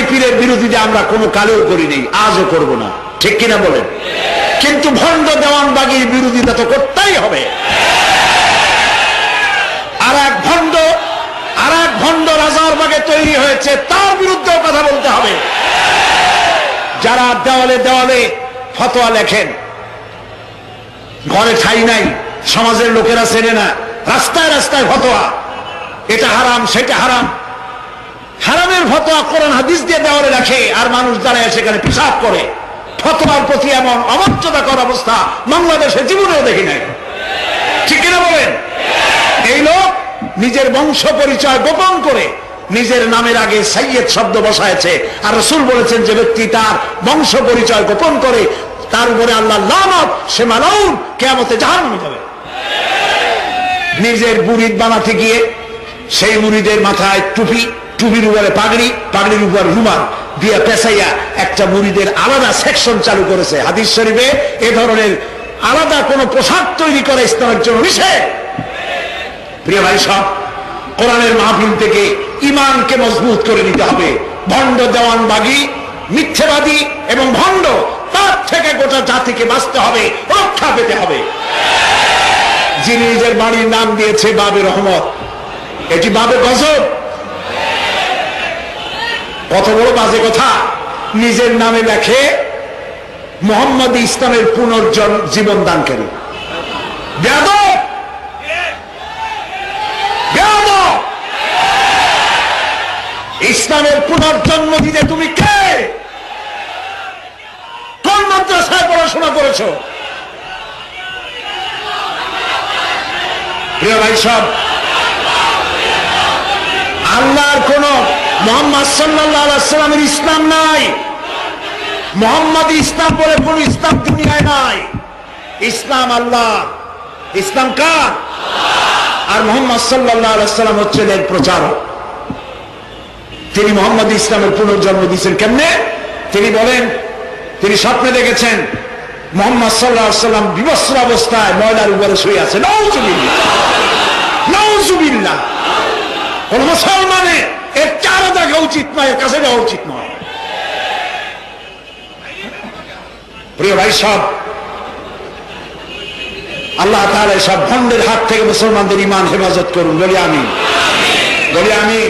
কাদিয়ানি পীরের বিরোধীতে আমরা কোনো কালেও করিনি আজও করব না। ঠিক কিনা বলেন? কিন্তু ভণ্ড দেওয়ানবাগির বিরোধিতা তো করতেই হবে। আর এক ভণ্ড, আর এক ভণ্ড রাজার বাগে তৈরি হয়েছে, তার বিরুদ্ধেও কথা বলতে হবে। যারা দেওয়ালে দেওয়ালে ফতোয়া লেখেন, ঘরে ঠাই নাই, সমাজের লোকেরা চেনে না, রাস্তায় রাস্তায় ফতোয়া। এটা হারাম, সেটা হারাম। হারামের ফতোয়া কোরআন হাদিস দিয়ে দেওয়ালে রাখে, আর মানুষ দাঁড়ায় সেখানে পিসাব করে। ফতোয়ার প্রতি এমন অমর্যাদাকর অবস্থা বাংলাদেশে জীবনেও দেখি নাই। ঠিক কিনা বলেন? এই লোক নিজের বংশ পরিচয় গোপন করে নিজের নামের আগে সাইয়েদ শব্দ বসায়ছে, আর রসুল বলেছেন যে ব্যক্তি তার বংশ পরিচয় গোপন করে, তার উপরে আল্লাহ লানত, সে মালাউন, কেয়ামতে জাহান যাবে। নিজের বুড়িদ বানাতে গিয়ে সেই মুড়িদের মাথায় টুপি, টুপির উপরে পাগড়ি, পাগড়ির উপর রুমাল দিয়ে পেশাইয়া একটা মুড়িদের আলাদা সেকশন চালু করেছে হাদিস শরীফে। এ ধরনের আলাদা কোন পোশাক তৈরি করা ইসলামের জন্য প্রিয় ভাই সব, কোরআনের মাহফিল থেকে ইমানকে মজবুত করে নিতে হবে। ভণ্ড দেওয়ানবাগি মিথ্যেবাদী এবং ভণ্ড, তার থেকে গোটা জাতিকে বাঁচতে হবে, রক্ষা পেতে হবে। যিনি নিজের বাড়ির নাম দিয়েছে বাবে রহমত এটি বাবে গজব। কত বড় বাজে কথা। নিজের নামে লেখে মোহাম্মদ ইসলামের পুনর্জন জীবন দানকারী ইসলামের পুনর্জন্ম দিতে তুমি কে? কোন মাদ্রাসায় পড়াশোনা করেছ? প্রিয় ভাই সব কোন মোহাম্মদ সাল্লামের ইসলাম নাই। মোহাম্মদ ইসলাম বলে কোন ইসলাম দুনিয়ায় নাই। ইসলাম আল্লাহ। ইসলাম কার? আর মোহাম্মদ সাল্লাহ সাল্লাম হচ্ছেন এর প্রচারক। তিনি মোহাম্মদ ইসলামের পুনর্জন্ম দিয়েছেন কেমনে? তিনি বলেন, তিনি স্বপ্নে দেখেছেন, মোহাম্মদ সাল্লাহ বিবস্ত্র অবস্থায় ময়লার উপরে শুয়ে আছে। কোন মুসলমানে এর চার দেখা উচিত নয় কাছে যাওয়া উচিত নয়। প্রিয় ভাই সব আল্লাহ তাহলে সব ভণ্ডের হাত থেকে মুসলমানদের ইমান হেফাজত করুন। বলি আমি বলি আমি